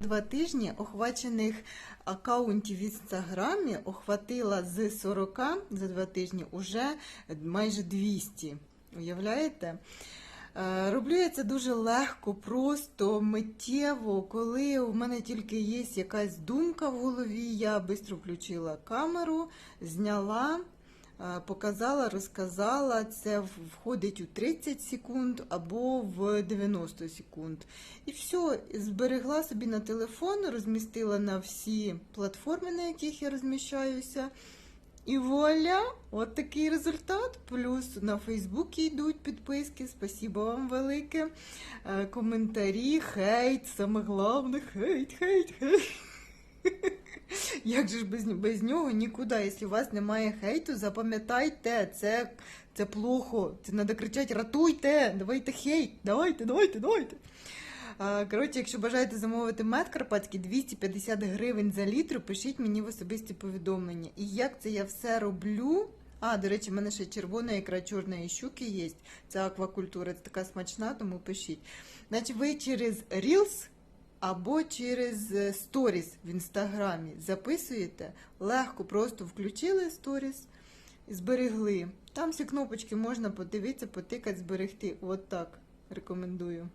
Два тижні охвачених акаунтів в інстаграмі охватила з 40 за два тижні уже майже 200. Уявляєте? Е, Роблю я це дуже легко, просто миттєво, коли в мене тільки є якась думка в голові, я швидко включила камеру, зняла, показала, розказала. Це входить у 30 секунд або в 90 секунд. І все, зберегла собі на телефон, розмістила на всі платформи, на яких я розміщаюся. І вуаля, от такий результат. Плюс на Фейсбуці йдуть підписки. Спасибо вам велике. Е, Коментарі, хейт, саме головне, хейт, хейт, хейт. Як же ж без, без нього нікуди, якщо у вас немає хейту, запам'ятайте, це, це плохо. Це треба кричати ратуйте, давайте хейт, давайте, давайте, давайте. Коротше, якщо бажаєте замовити мед карпатський 250 гривень за літр, пишіть мені в особисті повідомлення. І як це я все роблю? А, до речі, в мене ще червона ікра чорної щуки є. Це аквакультура, це така смачна, тому пишіть. Значить, ви через Reels або через е, сторіс в інстаграмі записуєте, легко просто включили сторіс зберегли. Там всі кнопочки можна подивитися, потикати, зберегти. От так рекомендую.